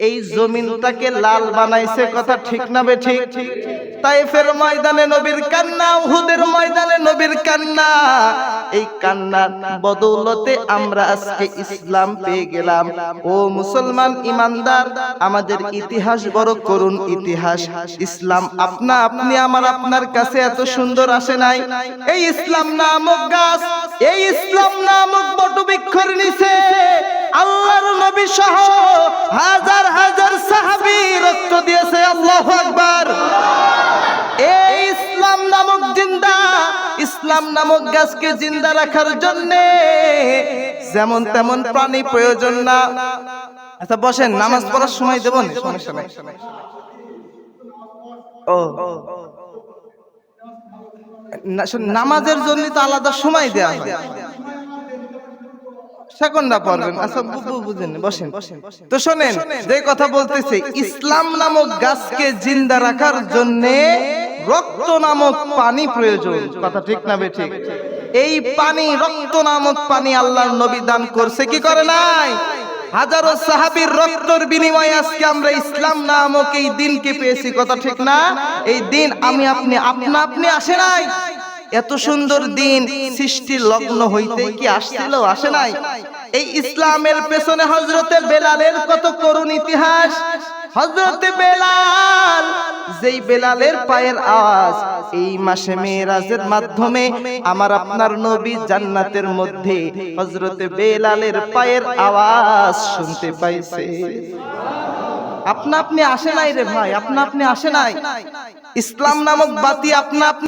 এই জমিনটাকে লাল বানাইছে, কথা ঠিক না বে ঠিক? তাইফের ময়দানে নবীর কান্না, উহুদের ময়দানে নবীর কান্না। এই কান্নার বদৌলতে আমরা আজকে ইসলাম পেয়ে গেলাম। ও মুসলমান ইমানদার, আমাদের ইতিহাস বড় করুন ইতিহাস। ইসলাম আপনা আপনি আমার আপনার কাছে এত সুন্দর আসে নাই। এই ইসলাম নামক গাছ, এই ইসলাম নামক বটবৃক্ষর নিচে আল্লাহর নবী সহ হাজার হাজার সাহাবী রক্ত দিয়েছে, আল্লাহু আকবার। এই ইসলাম নামক জিন্দা, ইসলাম নামক গাছকে জিন্দা রাখার জন্য যেমন তেমন প্রাণী প্রয়োজন না। আচ্ছা বসেন, নামাজ পড়ার সময় দেবো নামাজের জন্য তো আলাদা সময় দেয়া হয়। সেকন্ডা পড়বেন আচ্ছা বু- বুঝেন বসেন। তো শোনেন যে কথা বলতেছে ইসলাম নামক গাছকে জিন্দা রাখার জন্য রক্ত নামক পানি প্রয়োজন। কথা ঠিক না বে ঠিক এই পানি রক্ত নামক পানি আল্লাহর নবী দান করছে কি করে নাই? হাজারো সাহাবীর রক্তর বিনিময়ে আজকে আমরা ইসলাম নামক এই দিনকে পেয়েছি। কথা ঠিক না? এই দিন আমি আপনি আপনা আপনি আসে নাই? এত সুন্দর দিন সৃষ্টি লগ্ন হইতে কি আসছিল, আসে নাই? এই ইসলামের পেছনে হজরতে বেলালের কত করুণ ইতিহাস। হজরতে বেলাল, যেই বেলালের পায়ের আওয়াজ, এই মাসে মেয়েরাজের মাধ্যমে আমার আপনার নবী জান্নাতের মধ্যে হজরতে বেলালের পায়ের আওয়াজ শুনতে পাইছে। আপনা আপনি আসে নাই রে ভাই, আপনা আপনি আসে নাই। ইসলাম নামক বাতি আপনা আপনি